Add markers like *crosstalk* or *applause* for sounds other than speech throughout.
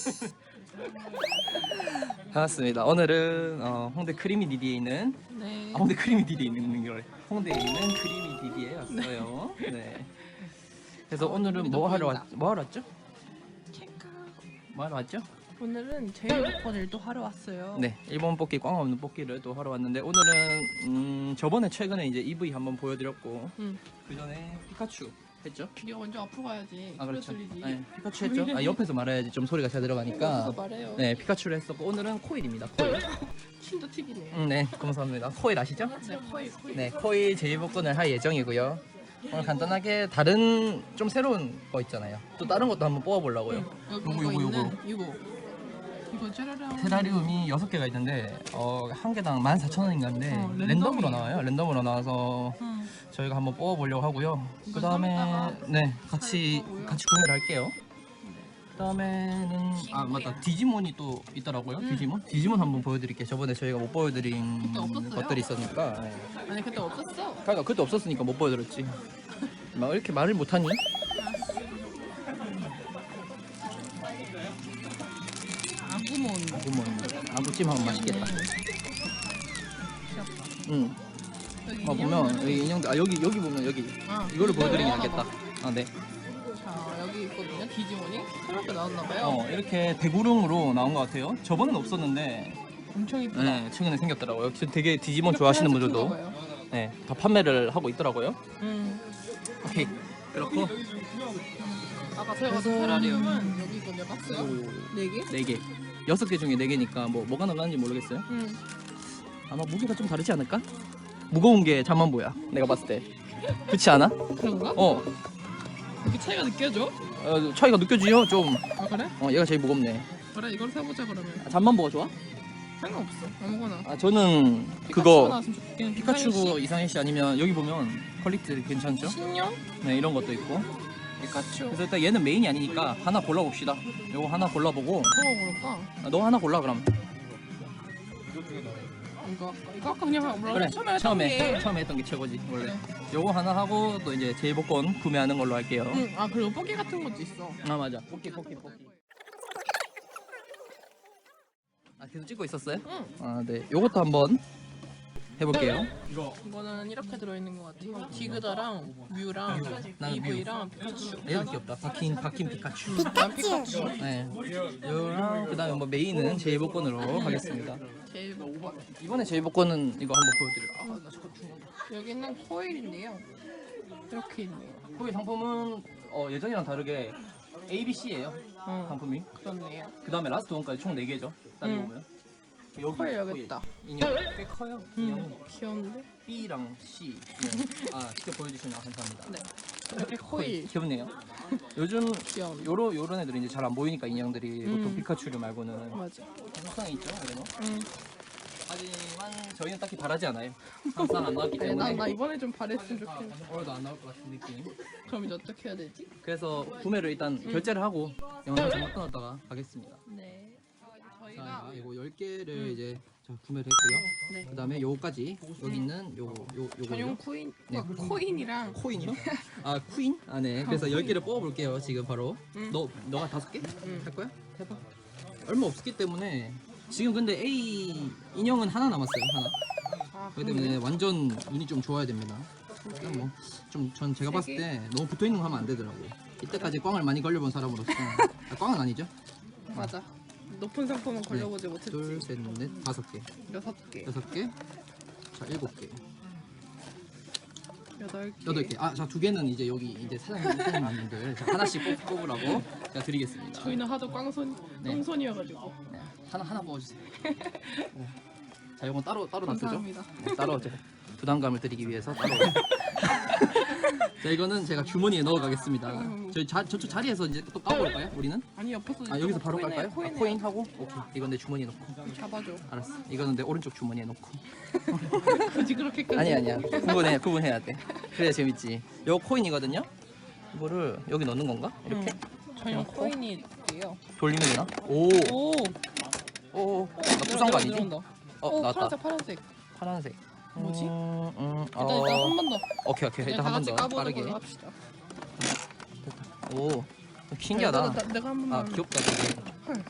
*laughs* 반갑습니다. 오늘은 어, 홍대 크리미 디디에 있는 네. 아, 홍대 크리미 디디에 있는 걸 홍대에 있는 크리미 디디에 왔어요. 네. 그래서 오늘은 뭐 하러 왔, 뭐 하러 왔죠? 체크. 뭐 하러 왔죠? 오늘은 제일 오퍼를 또 하러 왔어요. 네, 일본 뽑기 꽝 없는 뽑기를 또 하러 왔는데 오늘은 음, 저번에 최근에 이제 EV 한번 보여드렸고 응. 그 전에 피카츄 했죠? 네가 먼저 앞으로 가야지. 아 그렇죠. 들리지. 네, 피카츄 했죠? 아 옆에서 말해야지 좀 소리가 잘 들어가니까. 그래서 말해요. 네, 피카츄를 했었고 오늘은 코일입니다. 코일. *laughs* 침도 튀기네. 음, 네, 감사합니다. 코일 아시죠? 네, 코일 코일. 네, 코일 제일복권을 할 예정이고요. 오늘 간단하게 다른 좀 새로운 거 있잖아요. 또 다른 것도 한번 뽑아보려고요. 여기 요거, 이거 요거, 있는 요거. 이거. 이거. 테라리움이 6개가 있는데 어, 한 개당 14,000원인가인데 어. 랜덤으로 나와요. 랜덤으로 나와서 응. 저희가 한번 뽑아보려고 하고요. 그 다음에 네 같이. 같이 구매를 할게요. 그 다음에는 아 맞다 디지몬이 또 있더라고요. 음. 디지몬 디지몬 한번 보여드릴게요. 저번에 저희가 못 보여드린? 것들이 있었으니까. 네. 아니 그때 없었어. 그러니까 그때 없었으니까 못 보여드렸지. *laughs* 막 이렇게 말을 못하니? 아구몬. 아구몬 아구찜 하면 맛있겠다. 응. 아 보면 여기 인형들 아 여기 여기 보면 여기 아, 이거를 보여드리는 게 낫겠다. 봐. 아 네. 자 여기 있거든요. 디지몬이 새롭게 나왔나 봐요. 어 이렇게 대구릉으로 나온 것 같아요. 저번엔 없었는데 엄청 이쁘다. 네, 최근에 생겼더라고요. 지금 되게 디지몬 좋아하시는 분들도 네, 다 판매를 하고 있더라고요. 음. 오케이. 그렇고 아까 그래서- 테라리움은 여기 있거든요. 박스가 네 개. 네 개. 여섯 개 중에 네 개니까 뭐 뭐가 나가는지 모르겠어요. 음. 아마 무게가 좀 다르지 않을까? 무거운 게 자만보야. 내가 봤을 때. 그렇지 않아? 그런가? 어, 이게 차이가 느껴져? 어, 차이가 느껴지요? 좀. 아 그래? 어, 얘가 제일 무겁네. 그래 이걸 사보자 그러면. 아, 잠만보가 좋아? 상관없어. 아무거나. 아, 저는 그거 나왔으면 좋겠긴. 피카츄 이상해 씨 아니면 여기 보면 퀄리티 괜찮죠? 신용? 네, 이런 것도 있고. 피카츄. 그래서 일단 얘는 메인이 아니니까 하나 골라봅시다. 요거 하나 골라보고 뭐가 고를까? 아, 너 하나 골라 그럼. 이거 아까 이거 아까 그냥 뭐라고 그래. 처음에 했던 처음에 게. 처음에 했던 게 최고지 원래. 그래. 요거 하나 하고 또 이제 제일복권 구매하는 걸로 할게요. 응. 아 그리고 뽀개 같은 것도 있어. 아 맞아. 뽑기 뽑기 뽑기. 아 계속 찍고 있었어요? 응. 아 네. 요것도 한번 해볼게요. 이거는 이렇게 들어있는 것 같아요. 디그다랑 뮤랑 나는 EV랑 피카츄. 얘도 귀엽다. 박힌 박힌 피카츄. 난 피카츄. 네. 요랑 그다음에 뭐 메인은 제일복권으로 하겠습니다. 제일 먹어. 이번에 제일복권은 이거 한번. 아나 저거 중요. 여기는 코일인데요. 이렇게 있네요. 거기 상품은 어, 예전이랑 다르게 A, B, C예요. 응. 상품이. 그렇네요. 그 다음에 라스트 원까지 총 4개죠. 따지고 응. 보면. 여기 코일 여기 있다. 인형 꽤 커요. 인형 음. 귀여운데? B랑 C. 인형. 아 직접 보여주시면 감사합니다. 네. 이렇게 코일. 귀엽네요. *laughs* 요즘 귀여운. 요런 요런 애들은 이제 잘 안 보이니까 인형들이 보통 음. 피카츄를 말고는 맞아. 항상 있죠. 그래도. 응. 하지만 저희는 딱히 바라지 않아요. 항상 안 나왔기 아니, 때문에 나, 나 이번에 좀 바랬으면 좋겠는데. 오늘도 안 나올 것 같은 느낌. 그럼 이제 어떻게 해야 되지? 그래서 구매를 일단 음. 결제를 하고 영상 잠깐 끊었다가 가겠습니다. 네. 저희가 자, 이거 10개를 음. 이제 자, 구매를 했고요. 네. 그다음에 요거까지 여기 있는 요요 전용 요거요. 코인, 네. 어, 코인이랑 코인이요? 아, 쿠인? 아, 네. 그래서 10개를 뽑아 볼게요. 지금 바로. 음. 너 너가 다섯 개? 응. 할 거야? 해 봐. 얼마 없기 때문에 지금 근데 A 인형은 하나 남았어요. 하나. 아, 그렇기 때문에 완전 운이 좀 좋아야 됩니다. 일단 뭐 좀 전 제가 세 봤을 개? 때 너무 붙어 있는 거 하면 안 되더라고요. 이때까지 꽝을 많이 걸려본 사람으로서 *laughs* 아, 꽝은 아니죠? 맞아. 높은 상품은 걸려보지 못했지. 둘, 셋, 넷, 다섯 개, 여섯 개, 여섯 개, 자 일곱 개, 여덟 개, 여덟 개. 아, 자 두 개는 이제 여기 이제 사장님 사장님분들 자, 하나씩 뽑, 뽑으라고 제가 드리겠습니다. 저희는 하도 꽝손, 네. 똥손이어가지고. 네, 하나 하나 뽑아주세요. 네. 자, 이건 따로 따로 놔두죠. 감사합니다. 네, 따로 이제 부담감을 드리기 위해서 따로. *laughs* 자, 이거는 제가 주머니에 넣어 가겠습니다. 음. 저희 자, 저쪽 자리에서 이제 또 까볼까요? 우리는? 아니 옆에서 아 여기서 바로 코인에, 갈까요? 코인에 아, 코인 하고 오케이. 이건 내 주머니에 넣고. 잡아줘. 알았어. 이거는 내 오른쪽 주머니에 넣고. 굳이 그렇게까지. 아니 아니야. 구분해 구분해야 돼. 그래야 재밌지. 요 코인이거든요. 이거를 여기 넣는 건가? 이렇게 넣고. 코인이 있대요. 돌리면 되나? 오. 오, 오. 나 부산 거 아니지? 들어온다. 어 오, 나왔다. 파란색, 파란색. 파란색. 뭐지? 음, 음, 일단 어, 일단 한 번 더. 오케이 오케이 일단 다한번 더 빠르게. 걸로 합시다. 오. 신기하다. 나, 나, 내가 한 번만. 아 귀엽다 되게. 헐.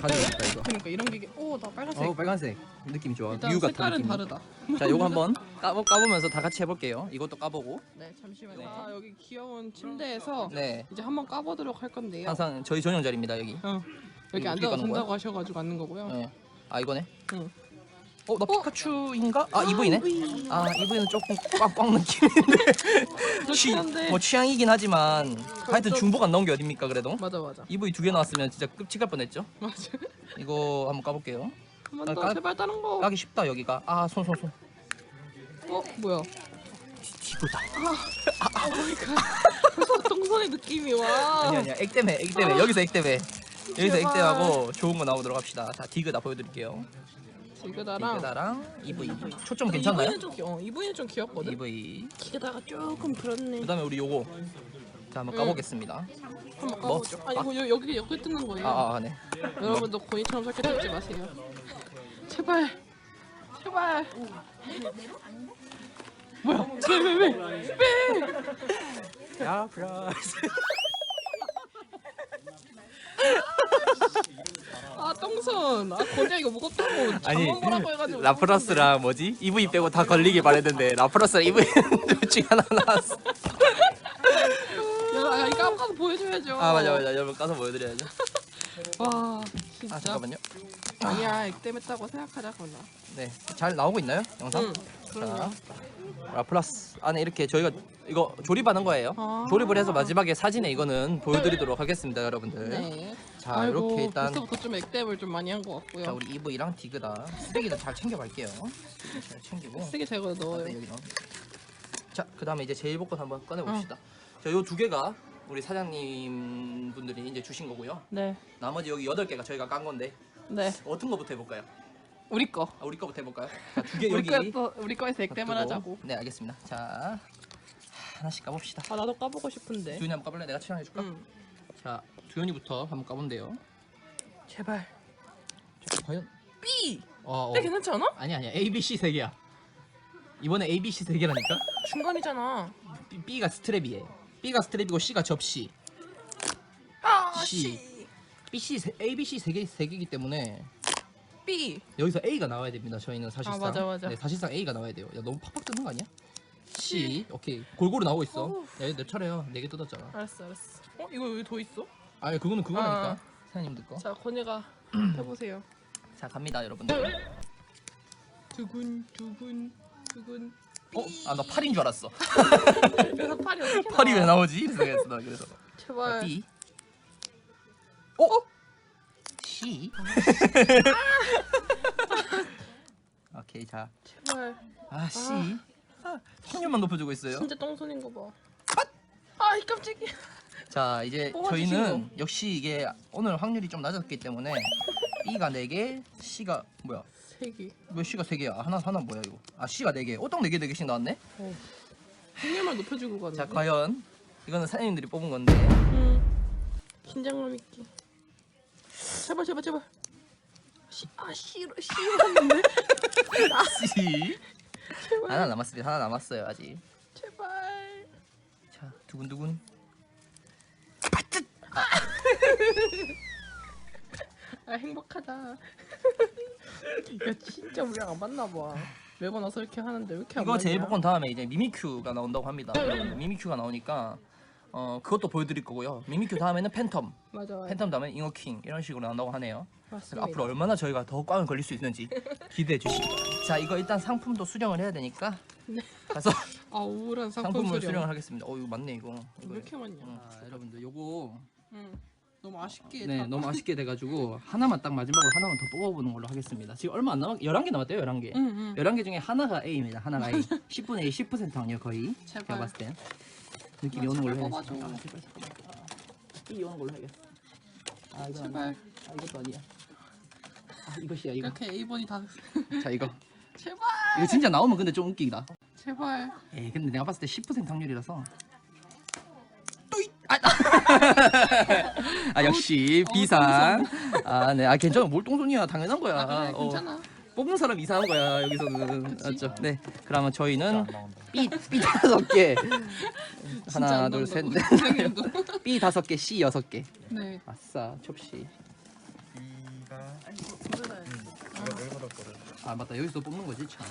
하나 싶다 이거. 그러니까 이런 게 오나 빨간색. 어 빨간색 느낌이 좋아. 일단 유 같은 색깔은 느낌. 다르다. 자 요거 한번 까보, 까보면서 다 같이 해볼게요. 이것도 까보고. 네 잠시만요. 아 여기 귀여운 침대에서 네. 이제 한번 까보도록 할 건데요. 항상 저희 전용 자리입니다 여기. 어. 여기 거야? 된다고 하셔가지고 앉는 거고요. 네. 아 이거네. 응. 어, 나 피카츄인가? 아, 이브이네. 이브이. 아, 이브이는 조금 꽉꽉 느낌인데. 취, 그렇긴 한데. 뭐 취향이긴 하지만 하여튼 또- 중복 안 나온 게 어딥니까 그래도? 맞아 맞아 이브이 두 개 나왔으면 진짜 끔찍할 뻔했죠. 맞아. 이거 한번 까볼게요. 한번 아, 더 까- 제발 다른 거. 까기 쉽다 여기가. 아, 손 손 손. 어 뭐야? 이브다. 아 벌써 동선의 느낌이 와. 아니 아니야. 액 때문에 액 때문에 여기서 액 때문에. 여기서 액 제발. 때문하고 좋은 거 나오도록 합시다. 자, 디그 다 보여드릴게요. 지그다랑 디그다랑 이브이. 초점 괜찮나요? 이브이는 좀 귀여워. 이브이는 좀 귀엽거든. 이브이. 기다가 조금 그렇네. 그다음에 우리 요거. 자, 한번 응. 까보겠습니다. 한번 뭐? 까보죠. 아니 이거 여- 여기 여기 뜯는 거예요. 아, 아, 네. 여러분도 고니처럼 저렇게 뜯지 마세요. *laughs* 제발, 제발. 뭐야? 왜왜 왜? 왜? 야, 프라이스. *laughs* 아 똥손. 아 고냐 이거 무겁다고. 아니 장만 보라고 해가지고. 라프라스랑 뭐지? EV 빼고 다 걸리길 바랬는데 라프라스랑 EV *laughs* 둘 중에 하나 나왔어 야, 야 이거 한번 가서 보여줘야죠. 아 맞아 맞아 여러분 까서 보여드려야죠 *laughs* 와 진짜. 아 잠깐만요 아니야 액땜했다고 생각하자거나. 네잘 나오고 있나요 영상? 응. 그럼요. 자, 라플라스 안에 이렇게 저희가 이거 조립하는 거예요 아. 조립을 해서 마지막에 사진에 이거는 보여드리도록 하겠습니다 여러분들 네. 자 아이고, 이렇게 일단 벌써부터 좀 액땜을 좀 많이 한것 같고요. 자 우리 EV랑 디그다 쓰레기는 잘 챙겨갈게요 쓰레기 잘 챙기고 쓰게 제거 넣어요. 네, 여기 넣어. 자, 그다음에 이제 제일 복권 한번 꺼내 봅시다. 자, 요 두 개가 우리 사장님 분들이 이제 주신 거고요. 네. 나머지 여기 여덟 개가 저희가 깐 건데 네. 어떤 거부터 해볼까요? 우리 거. 아, 우리 거부터 해볼까요? 자, 두개 우리 여기. 거에서 우리 거에서 액땜을 놔두고. 하자고. 네, 알겠습니다. 자, 하나씩 까봅시다. 아 나도 까보고 싶은데. 두현이 한번 까볼래? 내가 촬영해줄까? 응. 자, 두현이부터 한번 까본대요. 제발. 자, 과연? B. 어, 어. B 괜찮지 않아? 아니 아니야. A, B, C 세 개야. 이번에 A, B, C 세 개라니까? 중간이잖아. B, B가 스트랩이에요. B가 스트랩이고 C가 접시. 아 C. B, C, 세- A, B, C 세 개, 세 개이기 때문에 B. 여기서 A가 나와야 됩니다. 저희는 사실상. 아, 맞아, 맞아. 네, 사실상 A가 나와야 돼요. 야, 너무 팍팍 뜨는 거 아니야? C. 오케이. 골고루 나오고 있어. 야, 내 차례야. 네개 뜯었잖아. 알았어 알았어. 어 이거 여기 더 있어? 아니, 그거는 그거라니까. 아. 사장님들 거. 자 권혜가 *clears throat* 해보세요. 자, 갑니다, 여러분들. 두근 두근 두근. 어? 아, 나 8인 줄 알았어. *laughs* 그래서 팔이 어떻게 *laughs* 8이 왜 나와? 나오지? 이래서 그랬어, 나 그래서. 자, 제발. B. 어? C. *laughs* 오케이, 자. 제발. 아, C. 아, 확률만 높여주고 있어요. 진짜 똥손인 거 봐. 아이 깜짝이야. 자 이제. 저희는 역시 이게 오늘 확률이 좀 낮았기 때문에 B가 4개, C가 뭐야? 세 개. 왜 C가 3개야? 하나 하나 뭐야 이거? 아 C가 4개. 오딱 4개 4개씩 나왔네. 확률만 높여주고 가는데. 자 과연 이거는 사장님들이 뽑은 건데 음. 긴장감 있게. 제발 제발 제발. 씨, 아 했는데. *laughs* C 제발 하나 남았습니다. 하나 남았어요 아직. 제발. 자 두근두근. 아 행복하다. 이거 진짜 우리랑 안 맞나 봐. 매번 와서 이렇게 하는데 왜 이렇게 안 이거 맞냐? 제일 복권 다음에 이제 미미큐가 나온다고 합니다. 미미큐가 나오니까 어 그것도 보여드릴 거고요. 미미큐 다음에는 팬텀, *laughs* 맞아 맞아. 팬텀 다음에 잉어킹 이런 식으로 나온다고 하네요. 맞습니다. 앞으로 얼마나 저희가 더 꽝을 걸릴 수 있는지 *laughs* 기대해 바랍니다. 자 이거 일단 상품도 수령을 해야 되니까 네. 가서 *laughs* 아 우울한 상품 상품을 수령. 수령을 하겠습니다. 어 이거 맞네 이거. 왜 이렇게 많냐? 아, 여러분들 요거 응. 너무 아쉽게. 네 다- 너무 아쉽게 돼가지고 하나만 딱 마지막으로 하나만 더 뽑아보는 걸로 하겠습니다. 지금 얼마 안 남았 11개 남았대요 11개. 응 응. 11개 중에 하나가 A입니다. 하나가 A. 10분의 A 10% 확률 거의. 제발. 제가 봤을 땐 느낌이 아, 오는 걸로 제발. 뽑아줘. 아, 제발 잠깐만. 아, B 오는 걸로 해야겠어. 아 이거 제발. 아니야. 아 이것도 아니야. 아 이것이야 이거. 이렇게 A번이 다. *laughs* 자 이거. 제발. 이거 진짜 나오면 근데 좀 웃기다. 제발. 에이 근데 내가 봤을 때 10% 확률이라서 또이 아, *laughs* 아 역시 어, 비상 아 네 아 괜찮아 뭘 똥손이야 당연한 거야 아 그래 어, 괜찮아. 뽑는 사람 이상한 거야 여기서는 맞죠 네 그러면 저희는 B B 다섯 개 *laughs* *laughs* 하나 안 둘셋 나온다고. *laughs* B 다섯 개 C 여섯 개 네. 아싸 접시 아니 보내놔야지. 아 맞다 여기서 뽑는 거지 참.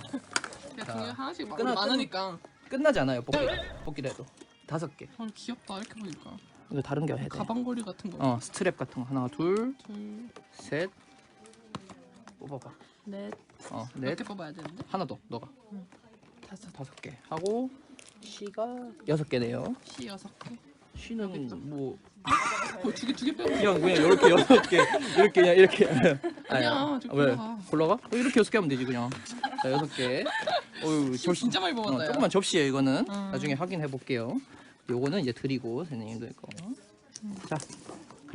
하나씩 막 끊어, 많으니까. 끝나지 않아요 뽑기 뽑기라도 다섯 개. 아 귀엽다 이렇게 보니까. 이거 다른 게 해야 돼. 가방걸이 같은 거. 어 스트랩 같은 거 하나 둘 둘, 셋 뽑아봐. 넷. 어몇넷개 뽑아야 되는데? 하나 더 너가 다섯. 다섯 개 하고 C가 여섯 개네요. 시 여섯 개. C는 뭐 두개두 개 빼고. 그냥 그냥 이렇게 여섯 개 이렇게 그냥 이렇게 아니야, 좀왜 골라가. 어, 이렇게 여섯 개 하면 되지 그냥 자 여섯 개 어유 접시 진짜 많이 먹었다. 어, 야. 조금만 접시에 이거는 음. 나중에 확인해 볼게요 요거는 이제 드리고 선생님들 거자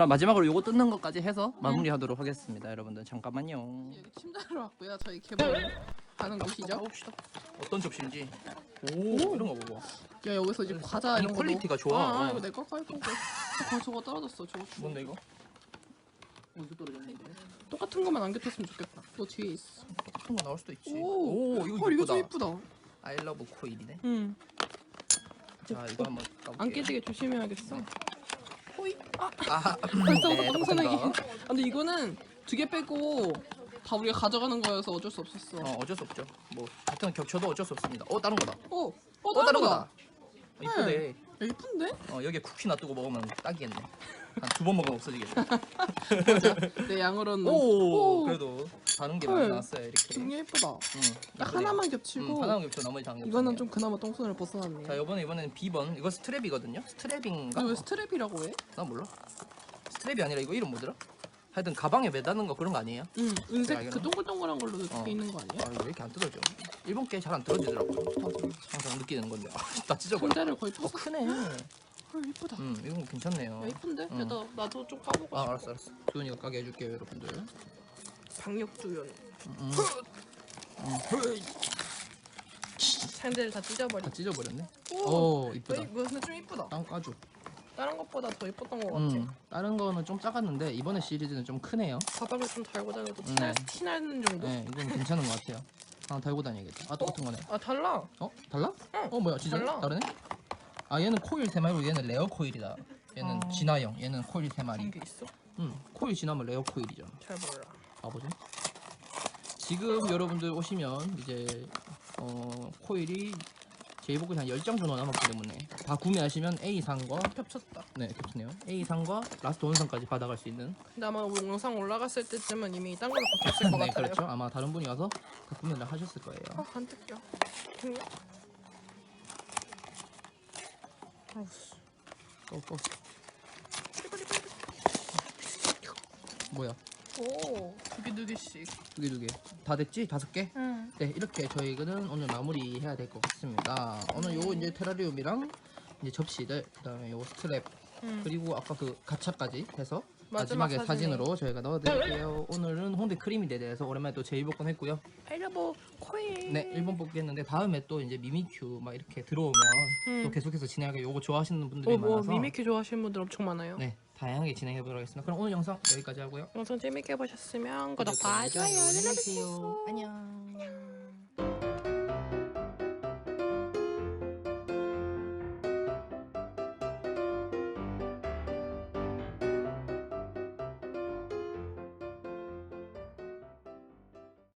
그럼 마지막으로 요거 뜯는 것까지 해서 마무리하도록 하겠습니다 여러분들 잠깐만요 여기 침대로 왔고요. 저희 개발하는 곳이죠. 가봅시다 어떤 접시인지 오 이런 거 보고 야 여기서 이제 과자 이런 거 퀄리티가 좋아. 아, 아 어. 이거 내거 깔고 어, 저거 떨어졌어. 저거 주 뭔데 이거? 어디서 떨어졌는데? 똑같은 것만 안 겹쳤으면 좋겠다. 너 뒤에 있어. 같은 거 나올 수도 있지 오, 오 이거 헐 이거 이쁘다 좀 이쁘다. I love 코일이네 응. 자 이거 한번 까볼게요 안 깨지게 조심해야겠어. 호이. 아, 아, 벌써 네, 똥손하기. 똑같다. 아, 근데 이거는 두 개 빼고 다 우리가 가져가는 거여서 어쩔 수 없었어. 어 어쩔 수 없죠. 뭐 같은 겹쳐도 어쩔 수 없습니다. 어 다른 거다. 어, 어, 어 다른 거다. 거다. 어, 이쁘네. 야, 이쁜데? 어 여기에 쿠키 놔두고 먹으면 딱이겠네. 한 두 번 먹으면 없어지겠네. 내 양으로는. 오, 오. 그래도 다른 게 헐. 많이 나왔어요 이렇게. 되게 예쁘다. 응. 딱. 하나만 겹치고 음, 하나만 겹쳐 나머지 다 겹쳐. 이거는 좀 그나마 똥손을 벗어났네. 자 이번에 이번에는 B번 이거 스트랩이거든요. 스트랩인가? 왜 스트랩이라고 해? 나 몰라. 스트랩이 아니라 이거 이름 뭐더라? 하여튼 가방에 매다는 거 그런 거 아니에요? 응, 자, 은색? 그 동글동글한 걸로 돼 어. 있는 거 아니야? 아 왜 이렇게 안 뜯어져? 일본 게 잘 안 뜯어지더라고요. 항상 느끼는 건데. 아, *laughs* 나 찢어버려. 손자를 거의 어 펴서. 크네. 헐 이쁘다. 음 이건 괜찮네요. 야 이쁜데? 응. 야, 나 나도 좀 까보고 아 싶어. 알았어 알았어. 두현이가 까게 해줄게요 여러분들. 박력두연. 음. 샌들 다 찢어버려. 다 찢어버렸네. 오, 오 이쁘다. 이거 근데 좀 이쁘다. 딴 까줘. 다른 것보다 더 이뻤던 것 같아. 음 다른 거는 좀 작았는데 이번에 시리즈는 좀 크네요. 가방에 좀 달고 다녀도 음. 티나, 티나는 정도? 네 이건 괜찮은 것 같아요. 하나 달고 다녀야겠다. 아 똑같은 거네. 아 달라. 어 달라? 응. 어 뭐야 진짜 달라. 다르네? 아 얘는 코일 세 마리고 얘는 레어 코일이다. 얘는 어. 진화형. 얘는 코일 세 마리. 그런 게 있어? 음 코일 진화면 레어 코일이잖아. 잘 몰라. 봐보죠. 지금 여러분들 오시면 이제 어 코일이 제이복이 한 10장 정도 남았기 때문에 다 구매하시면 A상과 겹쳤다. 네 겹치네요 A상과 라스트 원상까지 받아갈 수 있는 근데 아마 우리 영상 올라갔을 때쯤은 이미 딴 걸로 바뀌었을 것 *laughs* 네 같아요. 그렇죠 아마 다른 분이 와서 다 구매를 하셨을 거예요 아. 그냥 아우씨. 또, 또. 뭐야 오, 두개 두 개씩. 두 개 두 개 다 됐지? 다섯 개? 응. 네 이렇게 저희는 오늘 마무리 해야 될 것 같습니다 오늘 요거 이제 테라리움이랑 이제 접시들 그 다음에 요거 스트랩 응. 그리고 아까 그 가차까지 해서 마지막 마지막에 사진에. 사진으로 저희가 넣어드릴게요. 오늘은 홍대 크리미대에 대해서 오랜만에 또 제이복권 했고요. 알려보 코일. 네, 1번 뽑기 했는데 다음에 또 이제 미미큐 막 이렇게 들어오면 음. 또 계속해서 진행하게 요거 좋아하시는 분들이 어, 뭐 많아서 미미큐 좋아하시는 분들 엄청 많아요. 네, 다양하게 진행해 보도록 하겠습니다. 그럼 오늘 영상 여기까지 하고요. 영상 재밌게 보셨으면 구독, 좋아요 눌러주세요. 안녕.